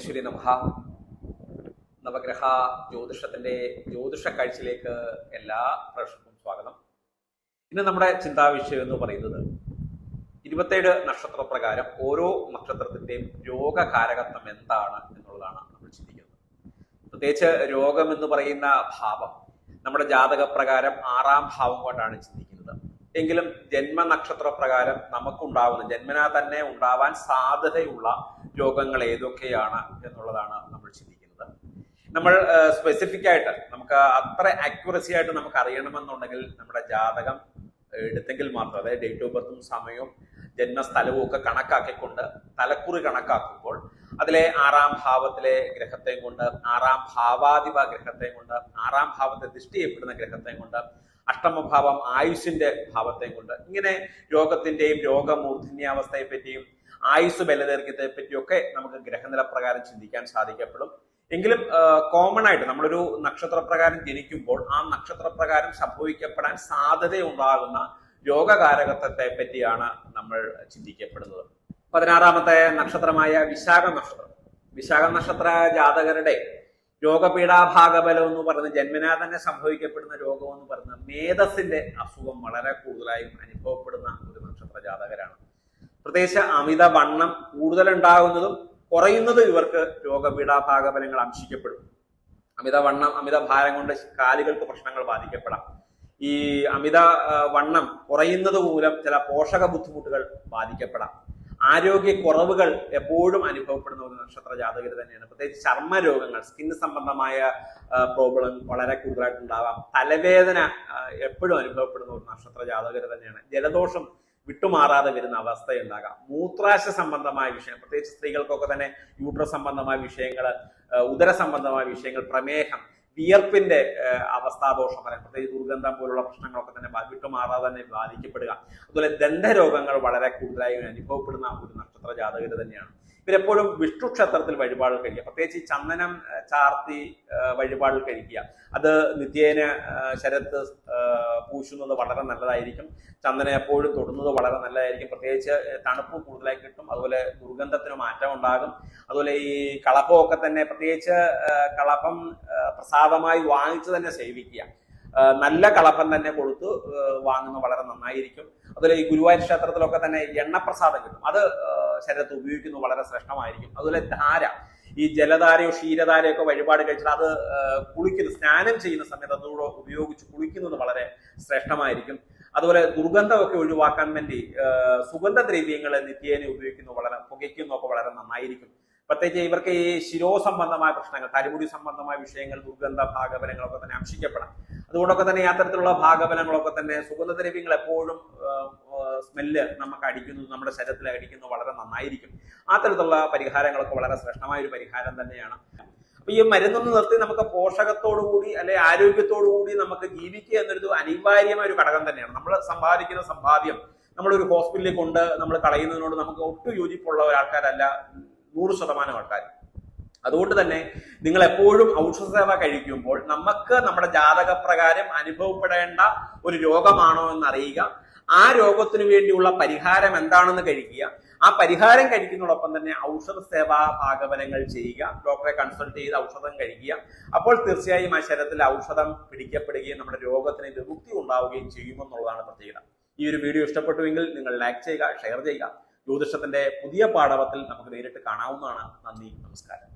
ശ്രീ നമഹ. നവഗ്രഹ ജ്യോതിഷത്തിന്റെ ജ്യോതിഷ കാഴ്ചയിലേക്ക് എല്ലാ പ്രേക്ഷകർക്കും സ്വാഗതം. ഇന്ന് നമ്മുടെ ചിന്താവിഷയം എന്ന് പറയുന്നത് ഇരുപത്തേഴ് നക്ഷത്ര പ്രകാരം ഓരോ നക്ഷത്രത്തിന്റെയും രോഗകാരകത്വം എന്താണ് എന്നുള്ളതാണ് നമ്മൾ ചിന്തിക്കുന്നത്. പ്രത്യേകിച്ച് രോഗം എന്ന് പറയുന്ന ഭാവം നമ്മുടെ ജാതകപ്രകാരം ആറാം ഭാവം കൊണ്ടാണ് ചിന്തിക്കുന്നത്. എങ്കിലും ജന്മനക്ഷത്ര പ്രകാരം നമുക്കുണ്ടാവുന്ന ജന്മനാ തന്നെ ഉണ്ടാവാൻ സാധ്യതയുള്ള രോഗങ്ങൾ ഏതൊക്കെയാണ് എന്നുള്ളതാണ് നമ്മൾ ചിന്തിക്കുന്നത്. നമ്മൾ സ്പെസിഫിക് ആയിട്ട് നമുക്ക് അത്ര അക്യുറസി ആയിട്ട് നമുക്ക് അറിയണമെന്നുണ്ടെങ്കിൽ നമ്മുടെ ജാതകം എടുത്തെങ്കിൽ മാത്രം അതായത് ഡേറ്റ് ഓഫ് ബർത്തും സമയവും ജന്മസ്ഥലവും ഒക്കെ കണക്കാക്കിക്കൊണ്ട് തലക്കുറി കണക്കാക്കുമ്പോൾ അതിലെ ആറാം ഭാവത്തിലെ ഗ്രഹത്തെയും കൊണ്ട് ആറാം ഭാവാധിപ ഗ്രഹത്തെയും കൊണ്ട് ആറാം ഭാവത്തെ ദൃഷ്ടി ചെയ്യപ്പെടുന്ന ഗ്രഹത്തെയും കൊണ്ട് അഷ്ടമഭാവം ആയുഷിന്റെ ഭാവത്തെയും കൊണ്ട് ഇങ്ങനെ രോഗത്തിന്റെയും രോഗമൂർധന്യാവസ്ഥയെ പറ്റിയും ആയുസ് ബലദൈർഘ്യത്തെ പറ്റിയൊക്കെ നമുക്ക് ഗ്രഹനില പ്രകാരം ചിന്തിക്കാൻ സാധിക്കപ്പെടും. എങ്കിലും കോമൺ ആയിട്ട് നമ്മളൊരു നക്ഷത്രപ്രകാരം ജനിക്കുമ്പോൾ ആ നക്ഷത്രപ്രകാരം സംഭവിക്കപ്പെടാൻ സാധ്യതയുണ്ടാകുന്ന രോഗകാരകത്വത്തെ പറ്റിയാണ് നമ്മൾ ചിന്തിക്കപ്പെടുന്നത്. പതിനാറാമത്തെ നക്ഷത്രമായ വിശാഖ നക്ഷത്രം. വിശാഖ നക്ഷത്ര ജാതകരുടെ രോഗപീഠാഭാഗബലം എന്ന് പറയുന്നത് ജന്മനാ തന്നെ സംഭവിക്കപ്പെടുന്ന രോഗം എന്ന് പറയുന്നത് മേധസ്സിന്റെ അസുഖം വളരെ കൂടുതലായും അനുഭവപ്പെടുന്ന ഒരു നക്ഷത്ര ജാതകരാണ്. പ്രത്യേകിച്ച് അമിത വണ്ണം കൂടുതലുണ്ടാകുന്നതും കുറയുന്നതും ഇവർക്ക് രോഗപീഠാഭാഗഫലങ്ങൾ അംശിക്കപ്പെടും. അമിത വണ്ണം അമിത ഭാരം കൊണ്ട് കാലുകൾക്ക് പ്രശ്നങ്ങൾ ബാധിക്കപ്പെടാം. ഈ അമിത വണ്ണം കുറയുന്നത് മൂലം ചില പോഷക ബുദ്ധിമുട്ടുകൾ ബാധിക്കപ്പെടാം. ആരോഗ്യ കുറവുകൾ എപ്പോഴും അനുഭവപ്പെടുന്ന ഒരു നക്ഷത്ര ജാതകർ തന്നെയാണ്. പ്രത്യേകിച്ച് ചർമ്മ രോഗങ്ങൾ സ്കിൻ സംബന്ധമായ പ്രോബ്ലം വളരെ കൂടുതലായിട്ടുണ്ടാവാം. തലവേദന എപ്പോഴും അനുഭവപ്പെടുന്ന ഒരു നക്ഷത്ര ജാതകർ തന്നെയാണ്. ജലദോഷം വിട്ടുമാറാതെ വരുന്ന അവസ്ഥയുണ്ടാകാം. മൂത്രാശ സംബന്ധമായ വിഷയം പ്രത്യേകിച്ച് സ്ത്രീകൾക്കൊക്കെ തന്നെ യൂട്ര സംബന്ധമായ വിഷയങ്ങൾ ഉദര സംബന്ധമായ വിഷയങ്ങൾ പ്രമേഹം വിയർപ്പിന്റെ അവസ്ഥാദോഷം പറയാം. പ്രത്യേകിച്ച് ദുർഗന്ധം പോലുള്ള പ്രശ്നങ്ങളൊക്കെ തന്നെ വിട്ടുമാറാതെ തന്നെ ബാധിക്കപ്പെടുക. അതുപോലെ ദന്തരോഗങ്ങൾ വളരെ കൂടുതലായി അനുഭവപ്പെടുന്ന ഒരു നക്ഷത്ര ജാതകർ തന്നെയാണ്. ഇവരെപ്പോഴും വിഷ്ണു ക്ഷേത്രത്തിൽ വഴിപാടുകൾ കഴിക്കുക. പ്രത്യേകിച്ച് ഈ ചന്ദനം ചാർത്തി വഴിപാടുകൾ കഴിക്കുക. അത് നിത്യേന ശരത്ത് പൂശുന്നത് വളരെ നല്ലതായിരിക്കും. ചന്ദനം എപ്പോഴും തൊടുന്നത് വളരെ നല്ലതായിരിക്കും. പ്രത്യേകിച്ച് തണുപ്പ് കൂടുതലായി കിട്ടും. അതുപോലെ ദുർഗന്ധത്തിന് മാറ്റം ഉണ്ടാകും. അതുപോലെ ഈ കളപ്പമൊക്കെ തന്നെ പ്രത്യേകിച്ച് കളപ്പം പ്രസാദമായി വാങ്ങിച്ചു തന്നെ സേവിക്കുക. നല്ല കളപ്പൻ തന്നെ കൊടുത്ത് വാങ്ങുന്നത് വളരെ നന്നായിരിക്കും. അതുപോലെ ഈ ഗുരുവായൂർ ക്ഷേത്രത്തിലൊക്കെ തന്നെ എണ്ണപ്രസാദം കിട്ടും. അത് ശരീരത്തിൽ ഉപയോഗിക്കുന്നത് വളരെ ശ്രേഷ്ഠമായിരിക്കും. അതുപോലെ ധാര. ഈ ജലധാരയോ ക്ഷീരധാരയോ ഒക്കെ വഴിപാട് കഴിച്ചാൽ അത് കുളിക്കുന്ന സ്നാനം ചെയ്യുന്ന സമയത്ത് അതുകൂടെ ഉപയോഗിച്ച് കുളിക്കുന്നത് വളരെ ശ്രേഷ്ഠമായിരിക്കും. അതുപോലെ ദുർഗന്ധമൊക്കെ ഒഴിവാക്കാൻ വേണ്ടി സുഗന്ധദ്രവ്യങ്ങൾ നിത്യേന ഉപയോഗിക്കുന്നത് വളരെ പുകയ്ക്കുന്നതൊക്കെ വളരെ നന്നായിരിക്കും. പ്രത്യേകിച്ച് ഇവർക്ക് ഈ ശിരോ സംബന്ധമായ പ്രശ്നങ്ങൾ തരിമുടി സംബന്ധമായ വിഷയങ്ങൾ ദുർഗന്ധ ഭാഗപരങ്ങളൊക്കെ തന്നെ അംശിക്കപ്പെടാം. അതുകൊണ്ടൊക്കെ തന്നെ അത്തരത്തിലുള്ള ഭാഗബലങ്ങളൊക്കെ തന്നെ സുഗന്ധദ്രവ്യങ്ങൾ എപ്പോഴും സ്മെല്ല് നമുക്ക് അടിക്കുന്നത് നമ്മുടെ ശരീരത്തിൽ അടിക്കുന്നത് വളരെ നന്നായിരിക്കും. അത്തരത്തിലുള്ള പരിഹാരങ്ങളൊക്കെ വളരെ ശ്രേഷ്ഠമായ ഒരു പരിഹാരം തന്നെയാണ്. അപ്പൊ ഈ മരുന്നൊന്ന് നിർത്തി നമുക്ക് പോഷകത്തോടു കൂടി അല്ലെ ആരോഗ്യത്തോടു കൂടി നമുക്ക് ജീവിക്കുക എന്നൊരു അനിവാര്യമായ ഒരു ഘടകം തന്നെയാണ്. നമ്മൾ സമ്പാദിക്കുന്ന സമ്പാദ്യം നമ്മളൊരു ഹോസ്പിറ്റലിൽ കൊണ്ട് നമ്മൾ കളയുന്നതിനോട് നമുക്ക് ഒട്ടും യോജിപ്പുള്ള ഒരാൾക്കാരല്ല നൂറ് ശതമാനം ആൾക്കാർ അതുകൊണ്ട് തന്നെ നിങ്ങൾ എപ്പോഴും ഔഷധ സേവ കഴിക്കുമ്പോൾ നമുക്ക് നമ്മുടെ ജാതകപ്രകാരം അനുഭവപ്പെടേണ്ട ഒരു രോഗമാണോ എന്ന് അറിയുക ആ രോഗത്തിനു വേണ്ടിയുള്ള പരിഹാരം എന്താണെന്ന് കഴിക്കുക. ആ പരിഹാരം കഴിക്കുന്നതോടൊപ്പം തന്നെ ഔഷധ സേവാ ഭാഗവനങ്ങൾ ചെയ്യുക. ഡോക്ടറെ കൺസൾട്ട് ചെയ്ത് ഔഷധം കഴിക്കുക. അപ്പോൾ തീർച്ചയായും ആ ശരീരത്തിൽ ഔഷധം പിടിക്കപ്പെടുകയും നമ്മുടെ രോഗത്തിന് വിമുക്തി ഉണ്ടാവുകയും ചെയ്യുമെന്നുള്ളതാണ് പ്രത്യേകത. ഈ ഒരു വീഡിയോ ഇഷ്ടപ്പെട്ടുവെങ്കിൽ നിങ്ങൾ ലൈക്ക് ചെയ്യുക ഷെയർ ചെയ്യുക. ജ്യോതിഷത്തിന്റെ പുതിയ പാഠവത്തിൽ നമുക്ക് നേരിട്ട് കാണാവുന്നതാണ്. നന്ദി നമസ്കാരം.